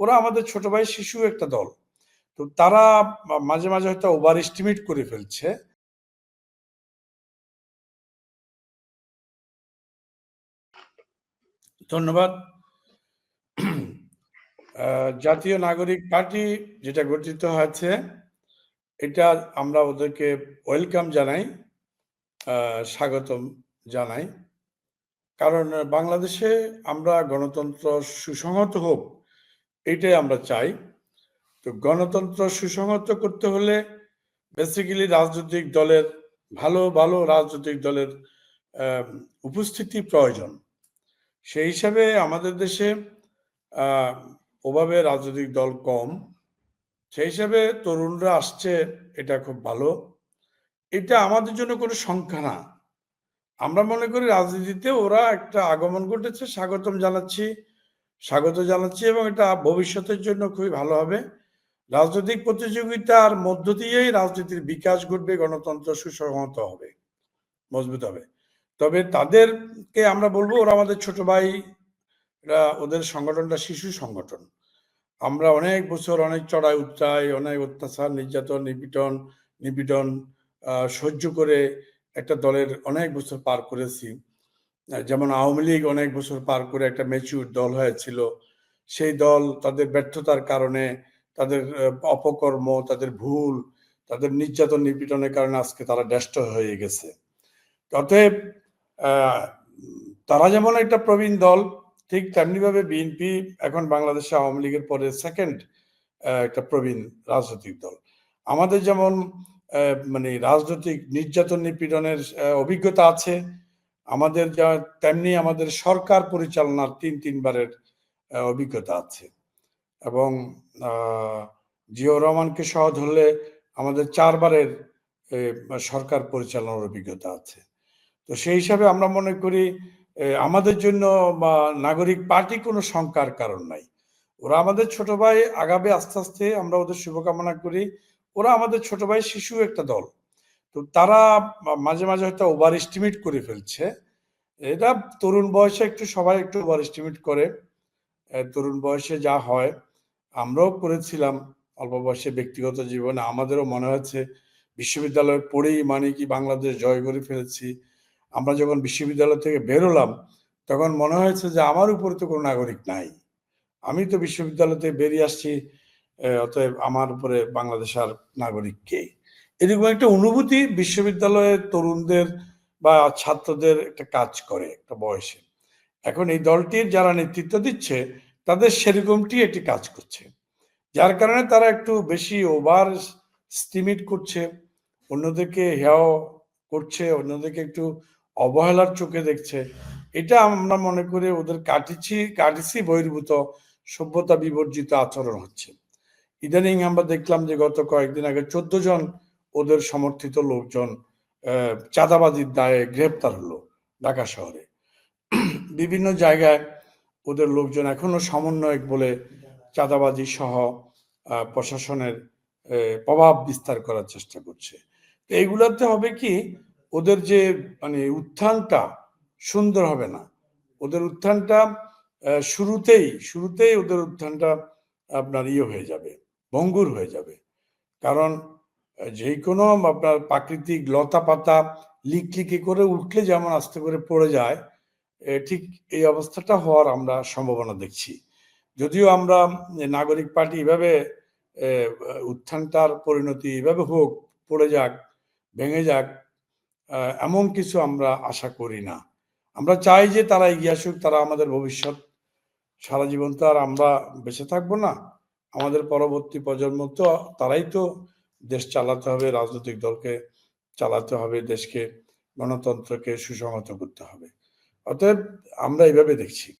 ওরা আমাদের ছোট ভাই শিশু একটা দল। তো তারা মাঝে মাঝে হয়তো ওভার এস্টিমেট করে ফেলছে। ধন্যবাদ। জাতীয় নাগরিক পার্টি যেটা গঠিত হয়েছে, এটা আমরা ওদেরকে ওয়েলকাম জানাই স্বাগতম জানাই। কারণ বাংলাদেশে আমরা গণতন্ত্র সুসংহত হোক এটাই আমরা চাই। তো গণতন্ত্র সুসংহত করতে হলে বেসিক্যালি রাজনৈতিক দলের, ভালো ভালো রাজনৈতিক দলের উপস্থিতি প্রয়োজন। সেই হিসাবে আমাদের দেশে ওভাবে রাজনৈতিক দল কম। সেই হিসাবে তরুণরা আসছে, এটা খুব ভালো। এটা আমাদের জন্য কোনো সংখ্যা না। আমরা মনে করি রাজনীতিতে ওরা একটা আগমন ঘটেছে, স্বাগতম জানাচ্ছি। স্বাগত জানাচ্ছি এবং এটা ভবিষ্যতের জন্য খুবই ভালো হবে। রাজনৈতিক প্রতিযোগিতার মধ্য দিয়েই রাজনীতির বিকাশ ঘটবে, গণতন্ত্র সুসংহত হবে, মজবুত হবে। তবে তাদেরকে আমরা বলব, ওরা আমাদের ছোট ভাই ওদের সংগঠনটা শিশু সংগঠন। আমরা অনেক বছর অনেক চড়াই উচ্চাই অনেক অত্যাচার, নির্যাতন, নিপীড়ন নিপীড়ন সহ্য করে একটা দলের অনেক বছর পার করেছি। যেমন আওয়ামী লীগ অনেক বছর পার করে একটা ম্যাচিউর দল হয়েছিল, সেই দল তাদের ব্যর্থতার কারণে তাদের অপকর্ম, তাদের ভুল, তাদের নির্যাতন নিপীড়নের কারণে আজকে তারা ড্যাষ্ট হয়ে গেছে। অতএব তারা যেমন একটা প্রবীণ দল, ঠিক তেমনিভাবে বিএনপি এখন বাংলাদেশে আওয়ামী লীগের পরে সেকেন্ড একটা প্রবীণ রাজনৈতিক দল। আমাদের যেমন মানে রাজনৈতিক নির্যাতন নিপীড়নের অভিজ্ঞতা আছে আমাদের যা, তেমনি আমাদের সরকার পরিচালনার তিন, তিনবারের অভিজ্ঞতা আছে। এবং জিও রহমানকে সহ ধরলে আমাদের চারবারের সরকার পরিচালনার অভিজ্ঞতা আছে। তো সেই হিসাবে আমরা মনে করি আমাদের জন্য বা নাগরিক পার্টি কোনো শঙ্কার কারণ নাই। ওরা আমাদের ছোট ভাই আগাবে আস্তে আস্তে আমরা ওদের শুভকামনা করি। ওরা আমাদের ছোট ভাই শিশু একটা দল। তো তারা মাঝে মাঝে হয়তো ওভার এস্টিমেট করে ফেলছে। এটা তরুণ বয়সে একটু সবাই একটু ওভার এস্টিমেট করে তরুণ বয়সে যা হয়, আমরাও করেছিলাম অল্প বয়সে ব্যক্তিগত জীবনে। আমাদেরও মনে হচ্ছে বিশ্ববিদ্যালয়ে পড়েই মানে কি বাংলাদেশ জয় করে ফেলেছি। আমরা যখন বিশ্ববিদ্যালয় থেকে বেরোলাম, তখন মনে হয়েছে যে আমার উপরে তো কোনো নাগরিক নাই। আমি তো বিশ্ববিদ্যালয় থেকে বেরিয়ে আসছি অতএব আমার উপরে বাংলাদেশ আর নাগরিক কে? এরকম একটা অনুভূতি বিশ্ববিদ্যালয়ের তরুণদের বা ছাত্রদের একটা কাজ করে একটা বয়সে। এখন এই দলটির যারা নেতৃত্ব দিচ্ছে, তাদের সেরকমটি একটি কাজ করছে। যার কারণে তারা একটু বেশি ওভার স্টিমিট করছে, অন্যদেরকে হেয় করছে, অন্যদেরকে একটু অবহেলার চোখে দেখছে। এটা আমরা মনে করি ওদের কাটিছি কাটিছি বহির্ভূত সভ্যতা বিবর্জিত আচরণ হচ্ছে। ইদানিং আমরা দেখলাম যে গত কয়েকদিন আগে চোদ্দ জন ওদের সমর্থিত লোকজন চাঁদাবাজির দায়ে গ্রেপ্তার হলো ঢাকা শহরে। বিভিন্ন জায়গায় ওদের লোকজন এখনও সমন্বয়ক বলে চাঁদাবাজি সহ প্রশাসনের প্রভাব বিস্তার করার চেষ্টা করছে। তো এইগুলাতে হবে কি, ওদের যে মানে উত্থানটা সুন্দর হবে না। ওদের উত্থানটা শুরুতেই শুরুতেই ওদের উত্থানটা আপনার ইয়ে হয়ে যাবে, ভঙ্গুর হয়ে যাবে। কারণ যে কোনো আপনার প্রাকৃতিক লতা পাতা লিকলিকে করে উঠলে যেমন আস্তে করে পড়ে যায় ঠিক এই অবস্থাটা হওয়ার আমরা সম্ভাবনা দেখছি। যদিও আমরা নাগরিক পার্টি এভাবে উত্থানটার পরিণতি এভাবে হোক, পড়ে যাক, ভেঙে যাক এমন কিছু আমরা আশা করি না। আমরা চাই যে তারা এগিয়ে আসুক, তারা আমাদের ভবিষ্যৎ, সারা জীবন তো আর আমরা বেঁচে থাকব না। আমাদের পরবর্তী প্রজন্ম তো, তারাই তো দেশ চালাতে হবে, রাজনৈতিক দলকে চালাতে হবে, দেশকে, গণতন্ত্রকে সুসংহত করতে হবে। অতএব আমরা এইভাবে দেখছি।